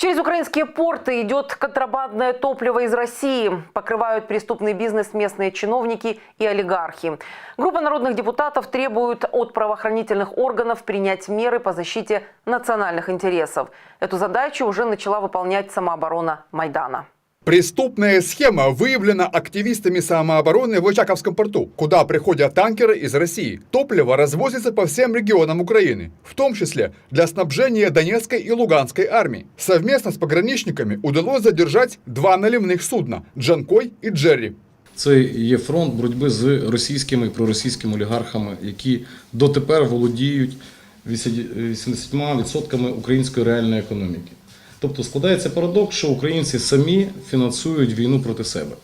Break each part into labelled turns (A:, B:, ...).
A: Через украинские порты идет контрабандное топливо из России. Покрывают преступный бизнес местные чиновники и олигархи. Группа народных депутатов требует от правоохранительных органов принять меры по защите национальных интересов. Эту задачу уже начала выполнять самооборона Майдана.
B: Преступная схема выявлена активистами самообороны в Очаковском порту, куда приходят танкеры из России. Топливо развозится по всем регионам Украины, в том числе для снабжения Донецкой и Луганской армий. Совместно с пограничниками удалось задержать два наливных судна – Джанкой и Джерри.
C: Це є фронт боротьби з російськими і проросійськими олігархами, які дотепер володіють 80% української реальної економіки. Тобто складається парадокс, що українці самі фінансують війну проти себе.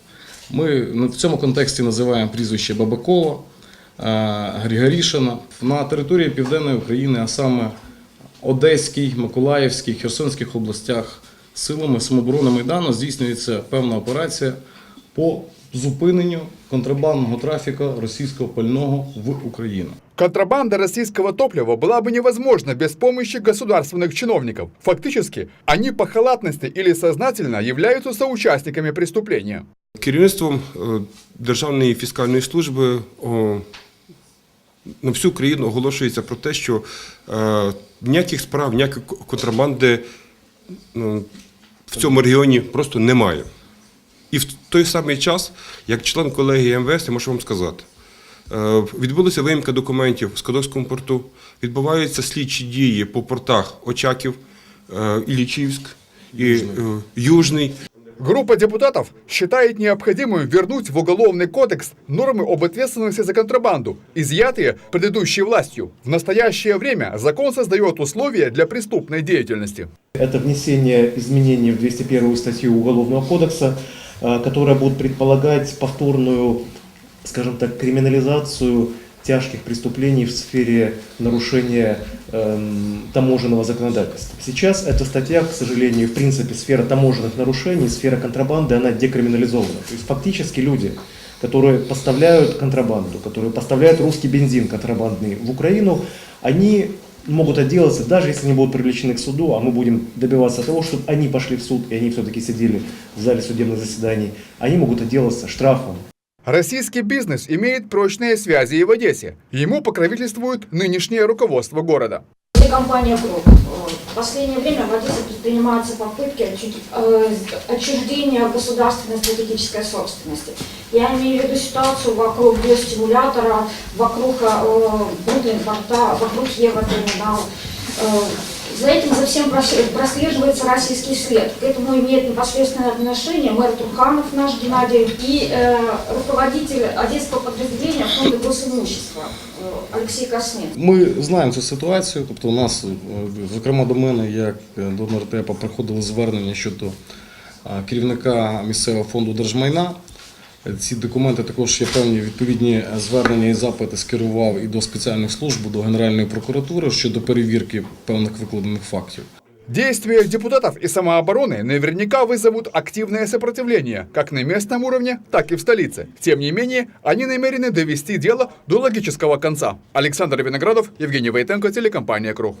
C: Ми в цьому контексті називаємо прізвище Бабакова, Григорішина. На території Південної України, а саме Одеській, Миколаївській, Херсонських областях силами самооборони Майдану здійснюється певна операція по зупиненню контрабандного трафіка російського пального в Україну.
B: Контрабанда российского топлива была бы невозможна без помощи государственных чиновников. Фактически, они по халатности или сознательно являются соучастниками преступления.
D: Керівництвом е, Державної фіскальної служби о, на всю країну оголошується про те, що е, ніяких справ, ніякої к- контрабанди ну, в цьому регіоні просто немає. І в той самий час, як член колегії МВС, я можу вам сказати, е, відбулася виїмка документів в Скадовському порту, відбуваються слідчі дії по портах Очаків, е, Іллічівськ і е, Южний.
B: Группа депутатов считает необходимым вернуть в Уголовный кодекс нормы об ответственности за контрабанду, изъятые предыдущей властью. В настоящее время закон создает условия для преступной деятельности.
E: Это внесение изменений в 201 статью Уголовного кодекса, э, которая будет предполагать повторную, скажем так, криминализацию тяжких преступлений в сфере нарушения эм, таможенного законодательства. Сейчас эта статья, к сожалению, в принципе, сфера таможенных нарушений, сфера контрабанды, она декриминализована. То есть фактически люди, которые поставляют контрабанду, которые поставляют русский бензин контрабандный в Украину, они могут отделаться, даже если они будут привлечены к суду, а мы будем добиваться того, чтобы они пошли в суд, и они все-таки сидели в зале судебных заседаний, они могут отделаться штрафом.
B: Российский бизнес имеет прочные связи и в Одессе. Ему покровительствует нынешнее руководство города.
F: Компания «Круг». В последнее время в Одессе предпринимаются попытки э, отчуждения государственной стратегической собственности. Я имею в виду ситуацию вокруг биостимулятора, вокруг э, Брутенпорта, вокруг Евротерминала. Э, За этим за всем прос- прослеживается российский след. К этому имеет непосредственное отношение мэр Турханов наш Геннадий и э, руководитель одесского подразделения фонда госимущества э, Алексей Космин.
C: Ми знаємо цю ситуацію. Тобто, у нас, е, зокрема, до мене, як е, до нардепа, приходили звернення щодо е, керівника місцевого фонду держмайна. Ці документи також є певні відповідні звернення і запити скерував і до спеціальних служб, до Генеральної прокуратури щодо перевірки певних викладених фактів.
B: Действия депутатов и самообороны наверняка вызовут активное сопротивление как на местном уровне, так и в столице. Тем не менее, они намерены довести дело до логического конца. Александр Виноградов, Евгений Войтенко, телекомпания «Круг».